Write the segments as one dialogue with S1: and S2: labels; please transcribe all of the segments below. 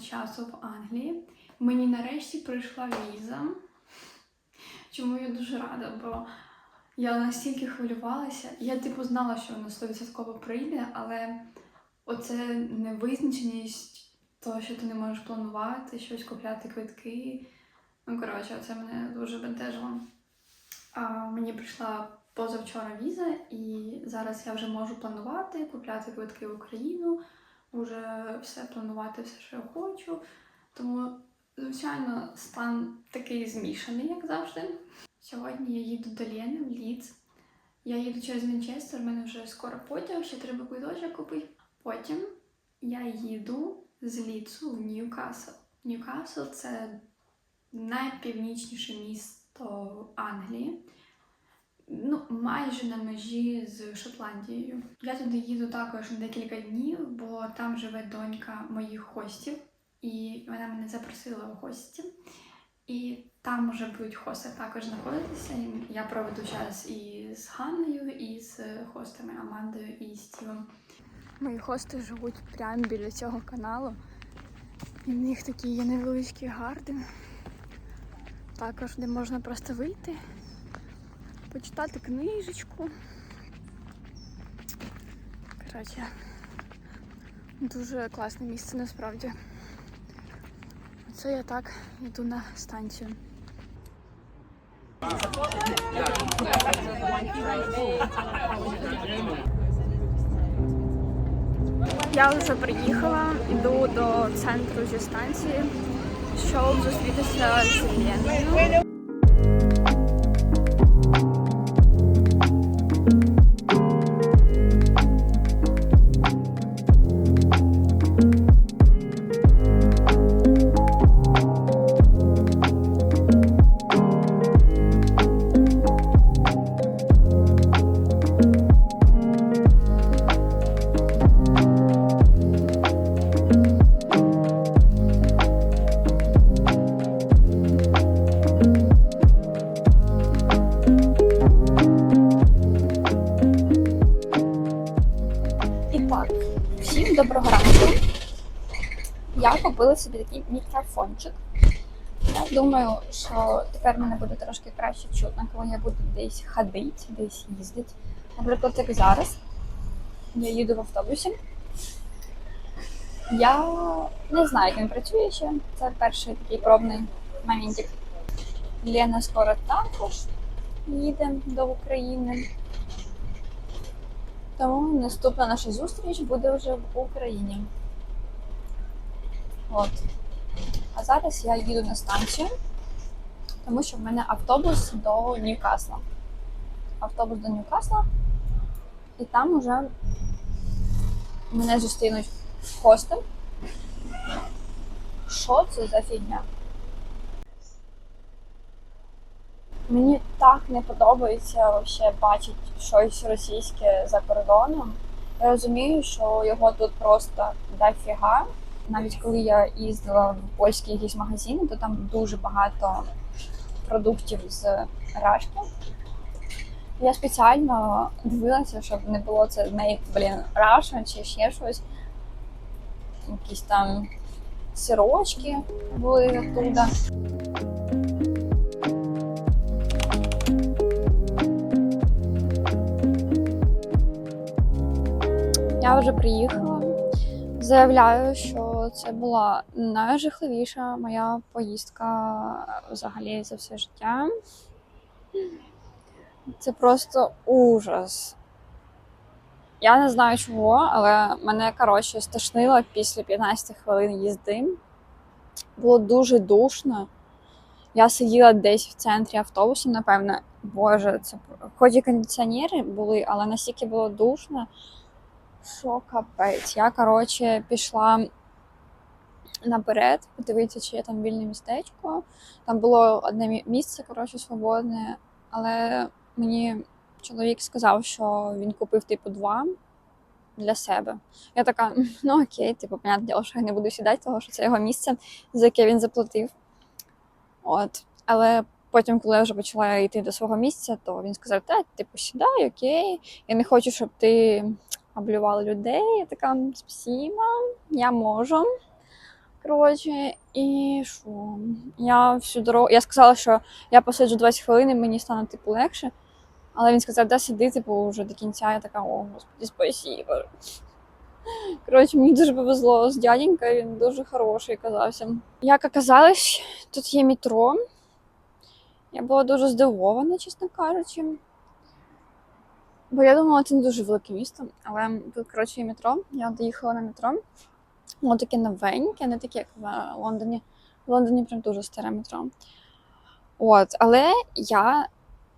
S1: часу в Англії. Мені нарешті прийшла віза. Чому я дуже рада, бо я настільки хвилювалася. Я типу знала, що вона 100% прийде, але оце невизначеність, того, що ти не можеш планувати, щось купляти квитки. Ну, коротше, це мене дуже бентежило. А, мені прийшла позавчора віза, і зараз я вже можу планувати, купляти квитки в Україну, вже все планувати, все, що я хочу. Тому, звичайно, стан такий змішаний, як завжди. Сьогодні я їду до Лєни в Лідс. Я їду через Манчестер, в мене вже скоро потяг, ще треба квиточок купити. Потім я їду з Лідсу в Ньюкасл. Ньюкасл це найпівнічніше місто Англії. Ну, майже на межі з Шотландією. Я туди їду також на декілька днів, бо там живе донька моїх хостів, і вона мене запросила в гості. І там вже будуть хости також знаходитися. І я проведу час і з Ханною, і з хостами Амандою і Стівом. Мої хости живуть прямо біля цього каналу. І в них такий є невеличкий гарден. Також де можна просто вийти, почитати книжечку. Коротше, дуже класне місце насправді. Це я так йду на станцію. Я вже приїхала, йду до центру зі станції, щоб зустрітися з Леною. Купила собі такий мікрофончик. Я думаю, що тепер мене буде трошки краще чутно, коли я буду десь ходити, десь їздити. Наприклад, як зараз. Я їду в автобусі. Я не знаю, як він працює ще. Це перший такий пробний моментик. Лена скоро також їде до України. Тому наступна наша зустріч буде вже в Україні. От. А зараз я їду на станцію, тому що в мене автобус до Ньюкасла. Автобус до Ньюкасла. І там уже мене зустрінуть хости. Що це за фігня? Мені так не подобається вообще бачити щось російське за кордоном. Я розумію, що його тут просто дофіга. Навіть коли я їздила в польські якісь магазини, то там дуже багато продуктів з Рашки. Я спеціально дивилася, щоб не було це made, блін, Russia чи ще щось. Якісь там сирочки були оттуда. Я вже приїхала. Заявляю, що це була найжахливіша моя поїздка взагалі за все життя. Це просто ужас. Я не знаю чого, але мене коротше стошнило після 15 хвилин їзди. Було дуже душно. Я сиділа десь в центрі автобусу, напевно. Боже, це хоч і кондиціонери були, але настільки було душно. Що капець? Я, коротше, пішла наперед, подивитися, чи є там вільне містечко. Там було одне місце, коротше, свободне, але мені чоловік сказав, що він купив, типу, два для себе. Я така, ну окей, типу, понятне діло, що я не буду сідати, тому що це його місце, за яке він заплатив. От. Але потім, коли я вже почала йти до свого місця, то він сказав, так, типу, сідай, окей. Я не хочу, щоб ти
S2: облювали людей. Я така спасіба, я можу. Коротше, і що? Я всю дорогу. Я сказала, що я посиджу 20 хвилин і мені стане типу легше. Але він сказав, да сиди, типу, вже до кінця. Я така, о, господи, спасибо. Коротше, мені дуже повезло з дяденькою, він дуже хороший казався. Як оказалось, тут є метро. Я була дуже здивована, чесно кажучи. Бо я думала, це не дуже велике місто, але тут, коротше, є метро. Я доїхала на метро. Воно таке новеньке, не таке, як в Лондоні. В Лондоні прям дуже старе метро. От, але я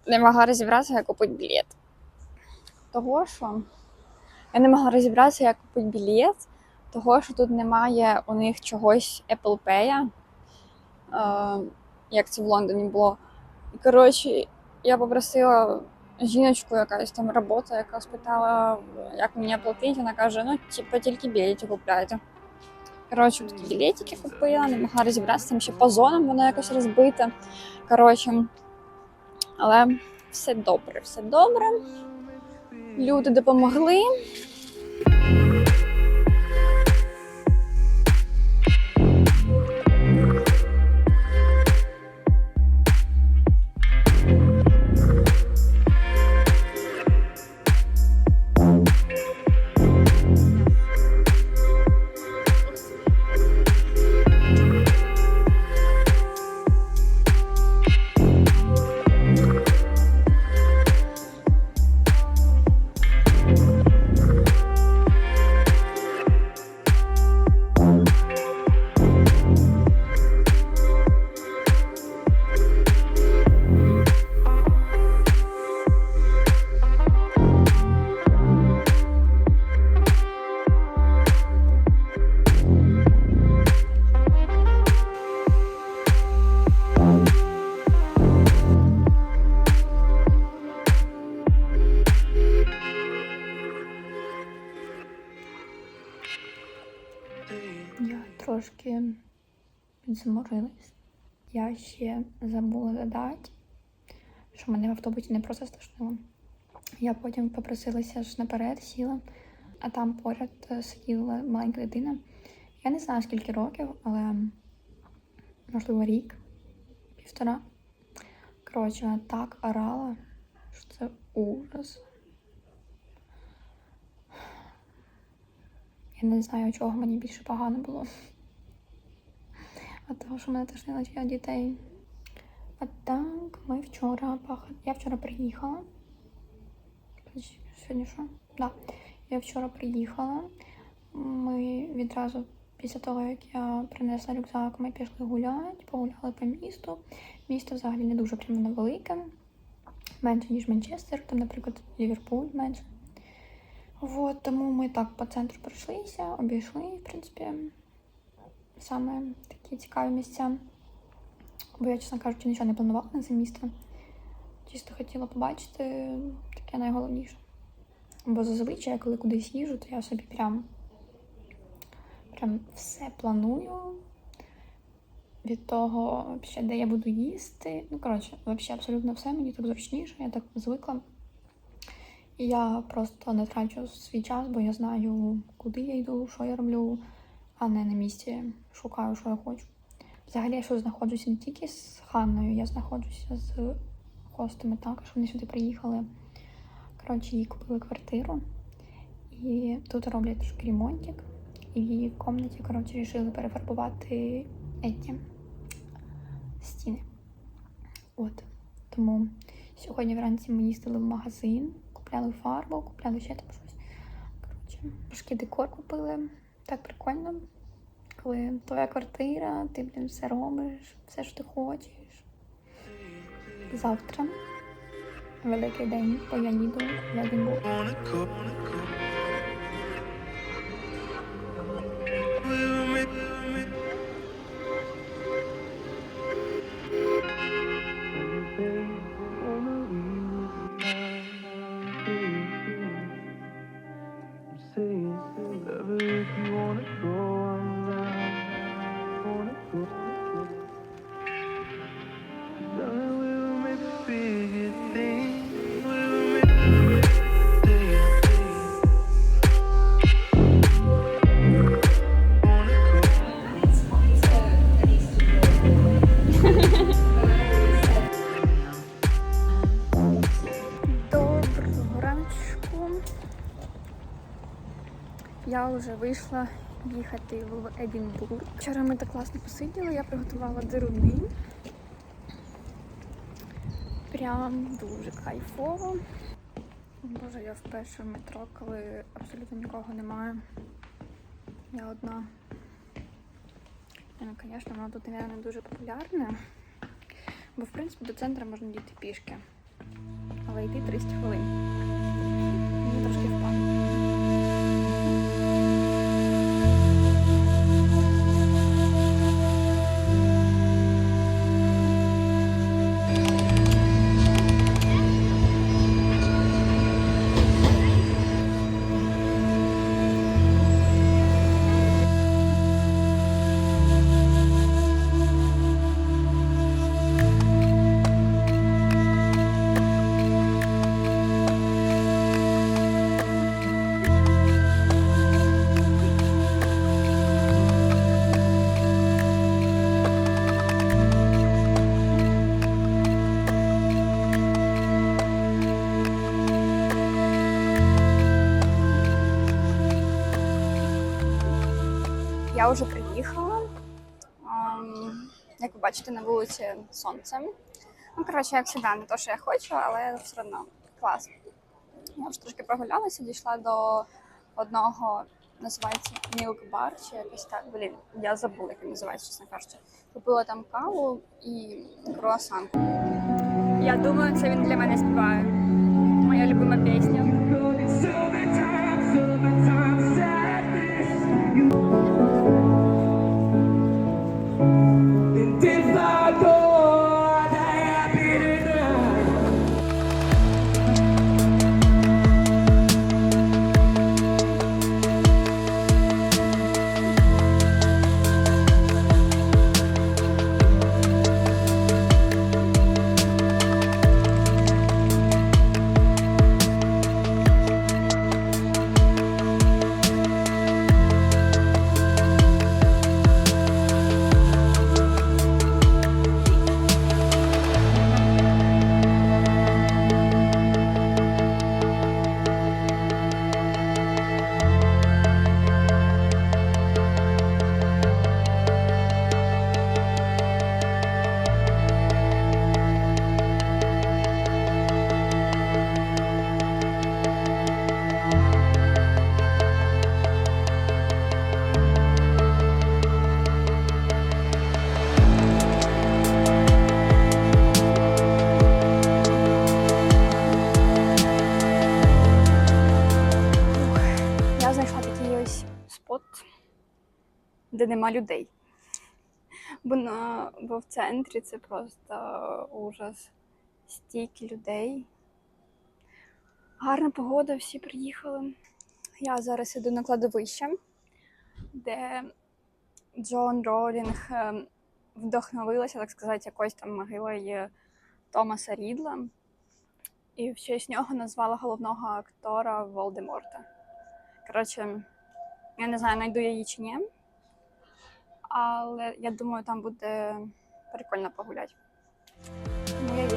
S2: не могла розібратися, як купити білет. Того що я не могла розібратися, як купити білет, того що тут немає у них чогось Apple Pay, е, як це в Лондоні було. І коротше, я попросила жіночку, якась там робота, яка спитала, як мені оплатити. Вона каже, ну, типу, тільки білеті купляйте. Коротше, такі білетики купила, не могла розібратися, там ще по зонам воно якось розбите. Коротше, але все добре, все добре. Люди допомогли.
S1: Підзаморилась. Я ще забула додати, що мене в автобусі не просто страшно. Я потім попросилася ж наперед, сіла, а там поряд е, сиділа маленька дитина. Я не знаю скільки років, але можливо рік, півтора. Коротше, вона так орала, що це ужас. Я не знаю, чого мені більше погано було. А що мене тошнило від дітей. А так, ми вчора пах... Я вчора приїхала. Сьогодні що? Да. Я вчора приїхала. Ми відразу після того, як я принесла рюкзак, ми пішли гуляти, погуляли по місту. Місто взагалі не дуже прямо велике. Менше, ніж Манчестер, там, наприклад, Ліверпуль менше. Вот, тому ми так по центру пройшлися, обійшли, в принципі, саме такі цікаві місця. Бо я, чесно кажучи, нічого не планувала на це місто. Чисто хотіла побачити таке найголовніше. Бо зазвичай, коли кудись їжу, то я собі прям, прям все планую. Від того, де я буду їсти. Ну, коротше, взагалі абсолютно все мені так зручніше, я так звикла. І я просто не трачу свій час, бо я знаю, куди я йду, що я роблю, а не на місці шукаю, що я хочу. Взагалі, я що знаходжуся не тільки з Ханною, я знаходжуся з хостами також. Вони сюди приїхали. Коротше, їй купили квартиру. І тут роблять трошки ремонтик. І в її кімнаті, коротше, вирішили перефарбувати еті стіни. От. Тому сьогодні вранці ми їздили в магазин, купляли фарбу, купляли ще там щось. Коротше, трошки декор купили. Так прикольно. Коли твоя квартира, ти, блін, все робиш, все що ти хочеш. Завтра великий день, бо я їду в Единбург.
S2: Вийшла їхати в Едінбург. Вчора ми так класно посиділи, я приготувала дируни. Прям дуже кайфово. Боже, я вперше в метро, коли абсолютно нікого немає. Я одна. Ну, звісно, воно тут, мабуть, дуже популярне. Бо, в принципі, до центру можна дійти пішки. Але йти 30 хвилин. Мені трошки впадло. Я вже приїхала. Ем, Як ви бачите, на вулиці сонце. Ну, коротше, як завжди, не то, що я хочу, але все одно клас. Я вже трошки прогулялася, дійшла до одного, називається Milk Bar, чи якось так. Блін, я забула, як він називається, чесно кажучи. Купила там каву і круасан. Я думаю, це він для мене співає. Моя любима пісня. Нема людей. Бо, на, бо в центрі це просто ужас. Стільки людей. Гарна погода, всі приїхали. Я зараз іду на кладовище, де Джон Ролінг ем, вдохновилася, так сказати, якось там могилою Томаса Рідла. І в честь нього назвала головного актора Волдеморта. Коротше, я не знаю, знайду я її чи ні. Але я думаю, там буде прикольно погуляти. Я.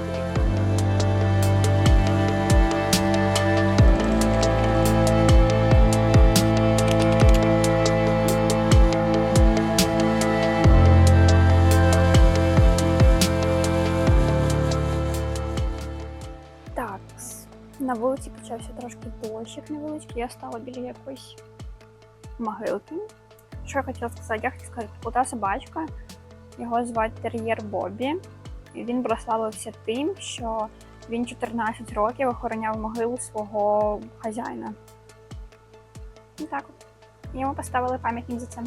S2: Так, на вулиці почався трошки дощик невеличкий. Я стала біля якоїсь могилки. Що я хотіла сказати? Я хотіла сказати, кута собачка. Його звати Тер'єр Бобі. І він прославився тим, що він 14 років охороняв могилу свого хазяїна. І так от. Йому поставили пам'ятник за це.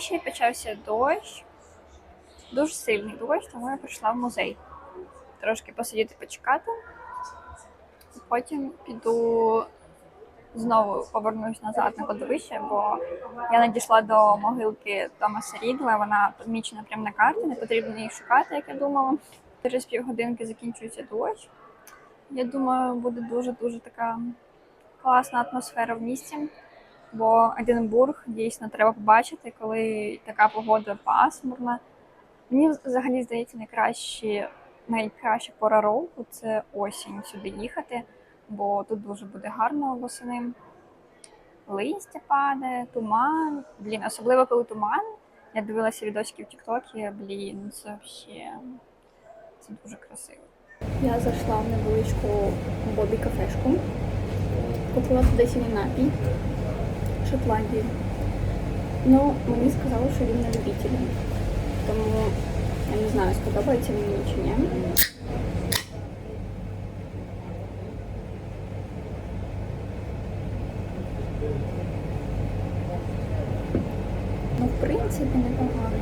S2: На почався дощ. Дуже сильний дощ, тому я прийшла в музей. Трошки посидіти, почекати. Потім піду знову повернусь назад на кладовище, бо я надійшла до могилки Томаса Рідла. Вона помічена прямо на карті, не потрібно її шукати, як я думала. Через півгодинки закінчується дощ. Я думаю, буде дуже-дуже така класна атмосфера в місті, бо Единбург дійсно треба побачити, коли така погода пасмурна. Мені взагалі здається, найкраще, найкраща пора року це осінь сюди їхати, бо тут дуже буде гарно восени. Листя падає, туман. Блін, особливо коли туман. Я дивилася відосики в Тіктокі, блін, це взагалі це дуже красиво.
S1: Я зайшла в невеличку бобі кафешку, купила туди сьогодні напій Шотландії. Ну, мені сказали, що він на любителя. Тому я не знаю, сподобається мені чи ні. Ну, в принципі, непогано.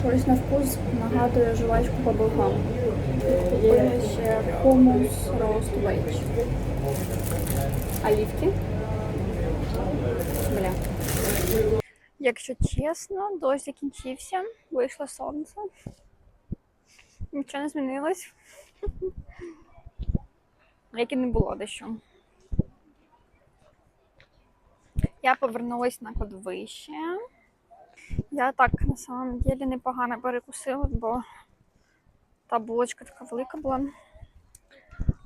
S1: Щось на вкус нагадує жвачку баблгам. Купила ще хумус рост вейдж. Оливки. Бля.
S2: Якщо чесно, дощ закінчився, вийшло сонце. Нічого не змінилось. Як і не було дощу. Я повернулась на кладовище. Я так на самом деле непогано перекусила, бо та булочка така велика була.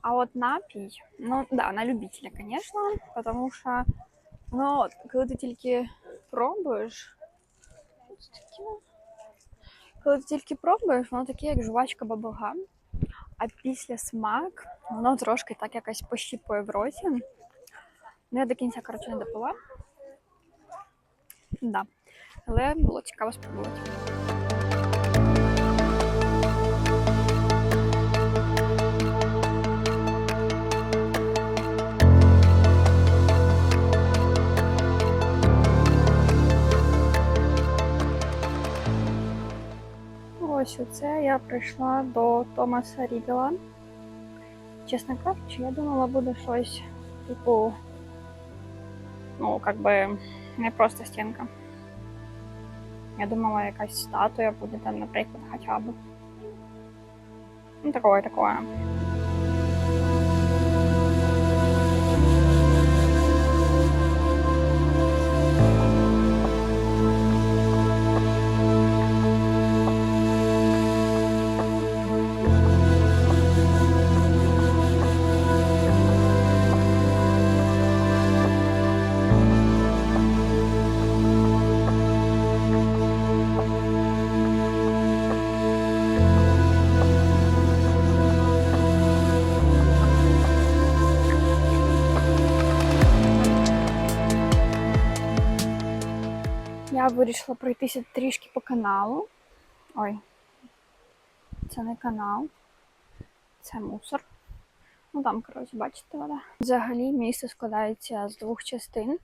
S2: А от напій, ну да, на любителя, звісно, тому що ну, коли ти тільки пробуєш. Коли ти тільки пробуєш, воно таке, як жувачка бабуга. А після смак, воно трошки так якось пощіпує в роті. Ну, я до кінця, коротше, не допила. Да. Але було цікаво спробувати. Ось оце я прийшла до Томаса Рідела. Чесно кажучи, я думала, буде щось типу, ну, как би не просто стінка. Я думала, якась статуя буде там, наприклад, хоча б. Ну, такое, такое. Я вирішила пройтися трішки по каналу. Ой, це не канал, це мусор. Ну там, коротше, бачите, вода. Взагалі місто складається з двох частин.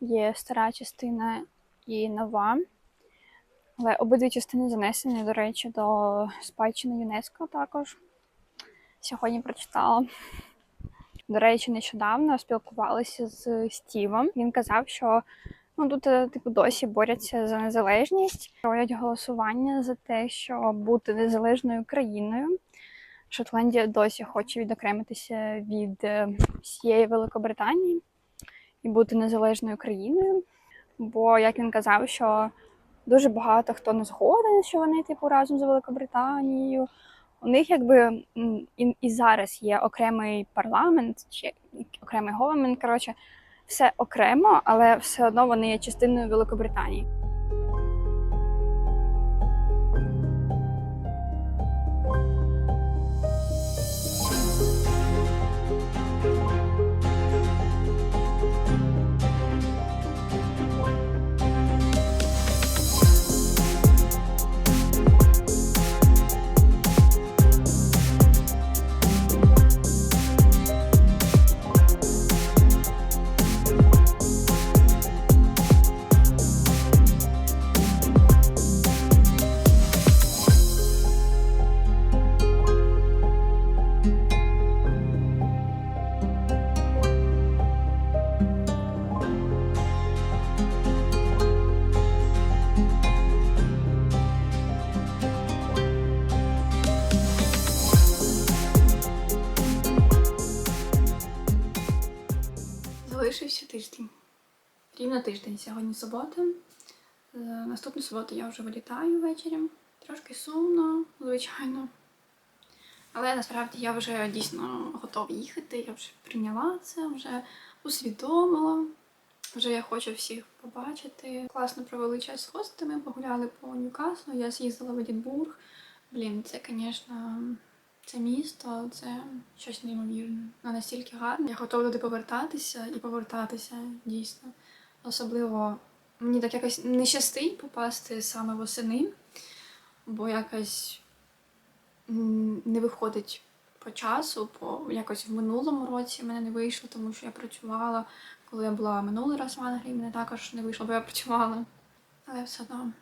S2: Є стара частина і нова. Але обидві частини занесені, до речі, до спадщини ЮНЕСКО також. Сьогодні прочитала. До речі, нещодавно спілкувалася з Стівом. Він казав, що ну, тут е, типу досі борються за незалежність, проводять голосування за те, щоб бути незалежною країною. Шотландія досі хоче відокремитися від е, всієї Великобританії і бути незалежною країною. Бо, як він казав, що дуже багато хто не згоден, що вони типу разом з Великобританією. У них якби і, і зараз є окремий парламент чи окремий government, коротше, все окремо, але все одно вони є частиною Великобританії.
S1: Рівно тиждень. Сьогодні субота. Е, Наступну суботу я вже вилітаю ввечері. Трошки сумно, звичайно. Але насправді я вже дійсно готова їхати, я вже прийняла це, вже усвідомила. Вже я хочу всіх побачити. Класно провели час з хостами, погуляли по Ньюкаслу, я з'їздила в Едінбург. Блін, це, звісно, це місто, це щось неймовірне. Настільки гарне. Я готова туди повертатися і повертатися дійсно. Особливо мені так якось не щастить попасти саме восени, бо якось не виходить по часу, по якось в минулому році мене не вийшло, тому що я працювала. Коли я була минулий раз в Англії, мене також не вийшло, бо я працювала. Але все одно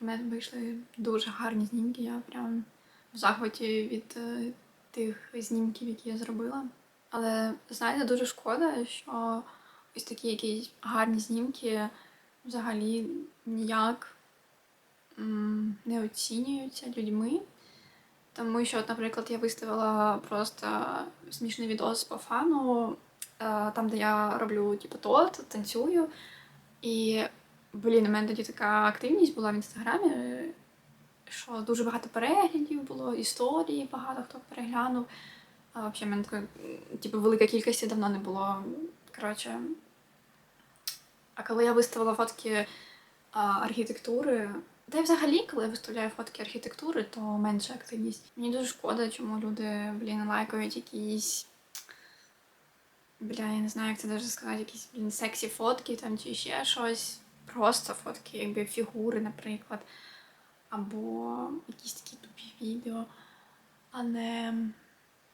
S1: в мене вийшли дуже гарні знімки. Я прям в захваті від е, тих знімків, які я зробила. Але знаєте, дуже шкода, що ось такі якісь гарні знімки взагалі ніяк не оцінюються людьми. Тому що, наприклад, я виставила просто смішний відос по фану, е, там, де я роблю типу, торт, танцюю. І, блін, у мене тоді така активність була в інстаграмі, що дуже багато переглядів було, історії багато хто переглянув. Взагалі, в мене такої, м, типу, велика кількості давно не було. Коротше. А коли я виставила фотки а, архітектури, та й взагалі, коли я виставляю фотки архітектури, то менша активність. Мені дуже шкода, чому люди, блін, лайкають якісь. Бля, я не знаю, як це даже сказати, якісь блін, сексі фотки там чи ще щось. Просто фотки, якби фігури, наприклад. Або якісь такі тупі відео. А не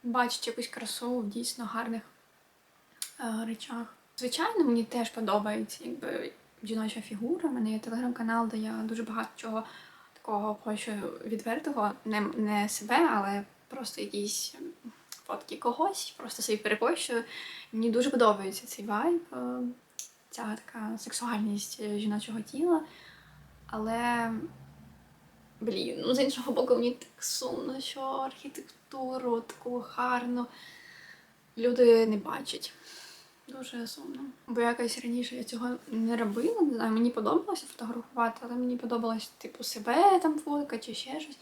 S1: бачать якусь красу в дійсно гарних е, речах. Звичайно, мені теж подобається якби жіноча фігура. У мене є телеграм-канал, де я дуже багато чого такого хочу відвертого. Не, не себе, але просто якісь фотки когось, просто собі перепощую. Мені дуже подобається цей вайб, е, ця така сексуальність е, жіночого тіла. Але, блін, ну з іншого боку, мені так сумно, що архітектуру таку гарну люди не бачать. Дуже сумно. Бо якось раніше я цього не робила, не знаю, мені подобалося фотографувати, але мені подобалось, типу, себе там фоткати чи ще щось.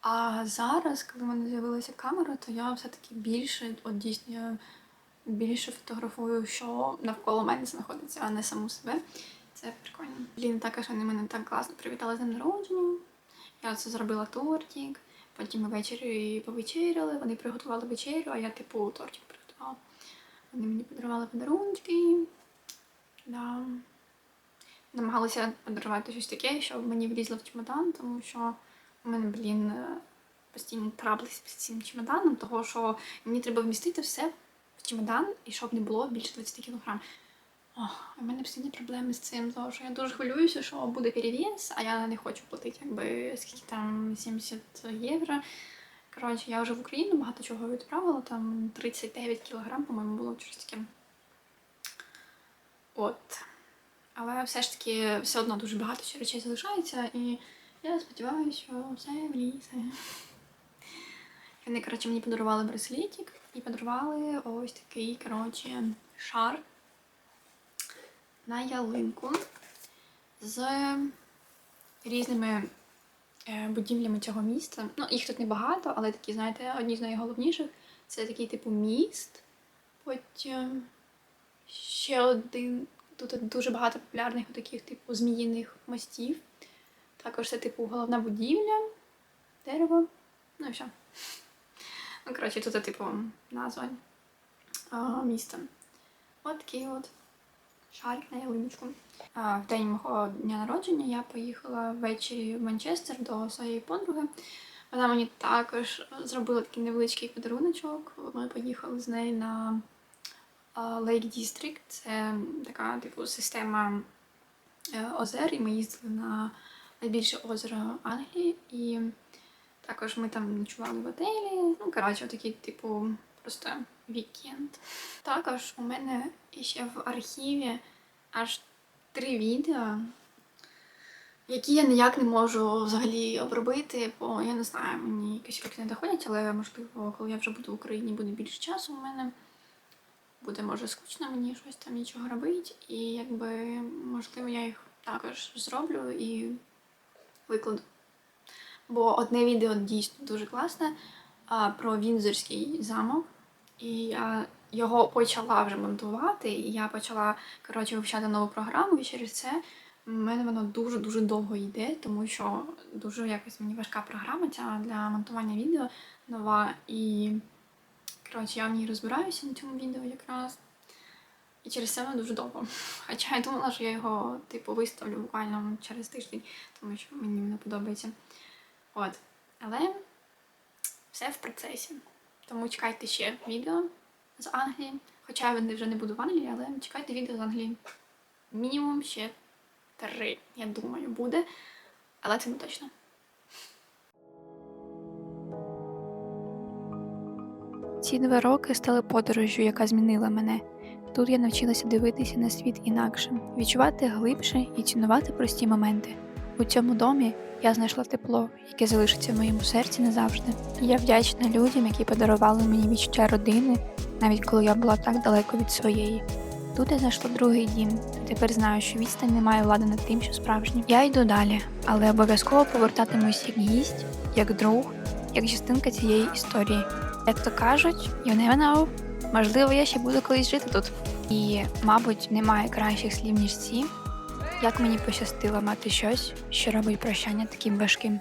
S1: А зараз, коли в мене з'явилася камера, то я все-таки більше, от дійсно, я більше фотографую, що навколо мене знаходиться, а не саму себе. Це прикольно. Блін, також вони мене так класно привітали з днем народження. Я це зробила тортик. Потім ми ввечері повечеряли, вони приготували вечерю, а я, типу, тортик. Вони мені подарували подарунки. Да. Намагалася подарувати щось таке, щоб мені влізло в чемодан, тому що у мене, блін, е, постійно траблись з цим чемоданом, того що мені треба вмістити все в чемодан і щоб не було більше 20 кг. Ох, у мене постійні проблеми з цим, тому що я дуже хвилююся, що буде перевес, а я не хочу платити якби скільки там 70 євро. Коротше, я вже в Україну багато чого відправила, там 39 кілограм, по-моєму, було щось таке. От. Але все ж таки все одно дуже багато ще речей залишається, і я сподіваюся, що все влізе. Вони, коротше, мені подарували браслетик і подарували ось такий, коротше, шар на ялинку з різними будівлями цього міста. Ну, їх тут небагато, але такі, знаєте, одні з найголовніших це такий типу міст. Потім ще один. Тут дуже багато популярних таких, типу, зміїних мостів. Також це, типу, головна будівля, дерево. Ну і все. Ну, коротше, тут, типу, назва міста. От такий от шарик на ялиночку. В день мого дня народження я поїхала ввечері в Манчестер до своєї подруги. Вона мені також зробила такий невеличкий подаруночок. Ми поїхали з нею на Lake District. Це така типу система е, озер, і ми їздили на найбільше озеро Англії. І також ми там ночували в готелі. Ну, коротше, такий, типу, просто вікенд. Також у мене ще в архіві аж три відео, які я ніяк не можу взагалі обробити, бо я не знаю, мені якісь руки не доходять, але можливо, коли я вже буду в Україні, буде більше часу у мене. буде може скучно мені щось там нічого робити, і якби можливо я їх також зроблю і викладу. Бо одне відео дійсно дуже класне про Вінзорський замок. І я його почала вже монтувати, і я почала коротше вивчати нову програму, і через це в мене воно дуже-дуже довго йде, тому що дуже якось мені важка програма ця для монтування відео нова. І коротше, я в ній розбираюся на цьому відео якраз. І через це воно дуже довго. Хоча я думала, що я його типу виставлю буквально через тиждень, тому що мені не подобається. От. Але все в процесі. Тому чекайте ще відео з Англії. Хоча я вже не буду в Англії, але чекайте відео з Англії. Мінімум ще три, я думаю, буде. Але це не точно. Ці два роки стали подорожжю, яка змінила мене. Тут я навчилася дивитися на світ інакше, відчувати глибше і цінувати прості моменти. У цьому домі я знайшла тепло, яке залишиться в моєму серці назавжди. Я вдячна людям, які подарували мені відчуття родини, навіть коли я була так далеко від своєї. Тут я знайшла другий дім, та тепер знаю, що відстань не має влади над тим, що справжнє. Я йду далі, але обов'язково повертатимусь як гість, як друг, як частинка цієї історії. Як то кажуть, you never know, можливо, я ще буду колись жити тут. І, мабуть, немає кращих слів, ніж ці. Як мені пощастило мати щось, що робить прощання таким важким.